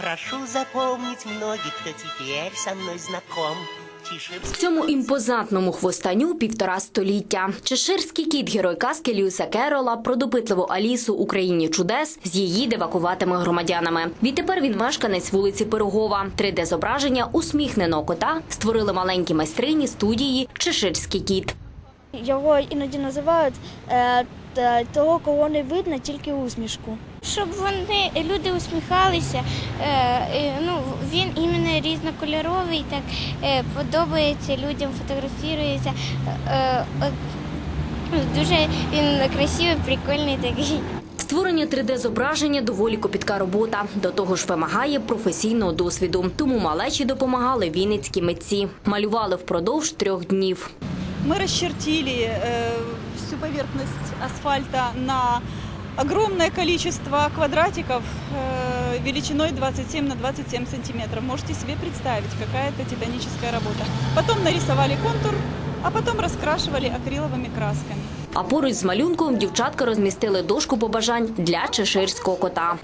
Прошу запомнить многих, кто теперь со мной знаком. Цьому імпозантному хвостаню півтора століття. Чеширський кіт герой казки Льюіса Керола про допитливу Алісу у країні чудес з її дивакуватими громадянами. Відтепер він мешканець вулиці Пирогова. 3D-зображення усміхненого кота створили маленькі майстрині студії Чеширський кіт. Його іноді називають е, того, кого не видно, тільки усмішку. Щоб вони люди усміхалися. Е, е, ну він іменно різнокольоровий, так е, подобається людям, фотографірується. Е, е, дуже він красивий, прикольний такий. Створення 3D-зображення доволі копітка робота. До того ж вимагає професійного досвіду. Тому малечі допомагали вінницькі митці. Малювали впродовж трьох днів. Мы расчертили э, всю поверхность асфальта на огромное количество квадратиков э, величиной 27 на 27 сантиметров. Можете себе представить, какая это титаническая работа. Потом нарисовали контур, а потом раскрашивали акриловыми красками. А поруч з малюнком дівчатка розмістили дошку побажань для чеширського кота.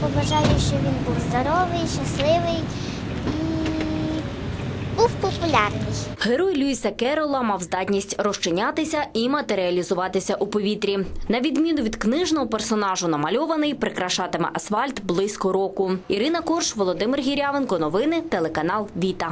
Побажаю, щоб він був здоровий, щасливий і був популярний. Герой Льюіса Керола мав здатність розчинятися і матеріалізуватися у повітрі. На відміну від книжного персонажу, намальований прикрашатиме асфальт близько року. Ірина Корш, Володимир Гірявенко. Новини телеканал Віта.